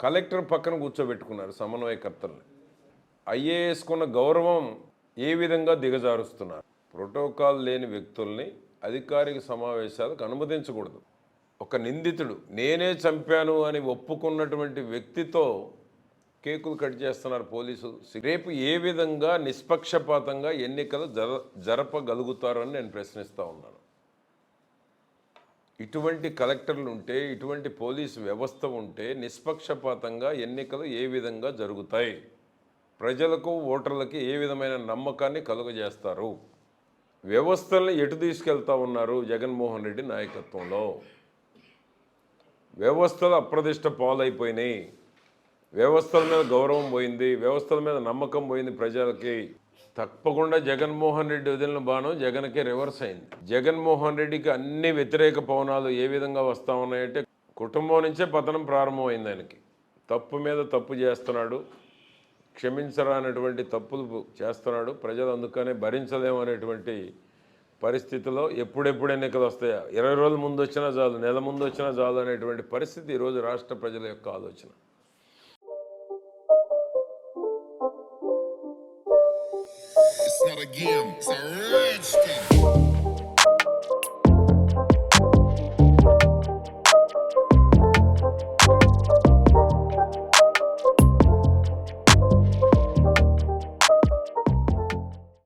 Collector పక్కన కూర్చోబెట్టుకున్నారు సమన్వయకర్తల్ని. ఐఏఎస్కున్న గౌరవం ఏ విధంగా దిగజారుస్తున్నారు? ప్రోటోకాల్ లేని వ్యక్తుల్ని అధికారిక సమావేశాలకు అనుమతించకూడదు. ఒక నిందితుడు నేనే చంపాను అని ఒప్పుకున్నటువంటి వ్యక్తితో కేకులు కట్ చేస్తున్నారు పోలీసులు. రేపు ఏ విధంగా నిష్పక్షపాతంగా ఎన్నికలు జర జరపగలుగుతారని నేను ప్రశ్నిస్తూ ఉన్నాను. ఇటువంటి కలెక్టర్లు ఉంటే ఇటువంటి పోలీసు వ్యవస్థ ఉంటే నిష్పక్షపాతంగా ఎన్నికలు ఏ విధంగా జరుగుతాయి? ప్రజలకు ఓటర్లకి ఏ విధమైన నమ్మకాన్ని కలుగజేస్తారు? వ్యవస్థల్ని ఎటు తీసుకెళ్తా ఉన్నారు జగన్మోహన్ రెడ్డి నాయకత్వంలో? వ్యవస్థలు అప్రదిష్ట పాలైపోయినాయి. వ్యవస్థల మీద గౌరవం పోయింది. వ్యవస్థల మీద నమ్మకం పోయింది ప్రజలకి. తప్పకుండా జగన్మోహన్ రెడ్డి వదిలిన బాణం జగన్కే రివర్స్ అయింది. జగన్మోహన్ రెడ్డికి అన్ని వ్యతిరేక పవనాలు ఏ విధంగా వస్తూ ఉన్నాయంటే కుటుంబం నుంచే పతనం ప్రారంభమైంది ఆయనకి. తప్పు మీద తప్పు చేస్తున్నాడు. క్షమించరానటువంటి తప్పులు చేస్తున్నాడు. ప్రజలు అందుకనే భరించలేమనేటువంటి పరిస్థితిలో ఎప్పుడెప్పుడు ఎన్నికలు వస్తాయా? ఇరవై రోజుల ముందు వచ్చినా చాలు నెల ముందు వచ్చినా చాలు అనేటువంటి పరిస్థితి ఈరోజు రాష్ట్ర ప్రజల యొక్క ఆలోచన. start again. Sir.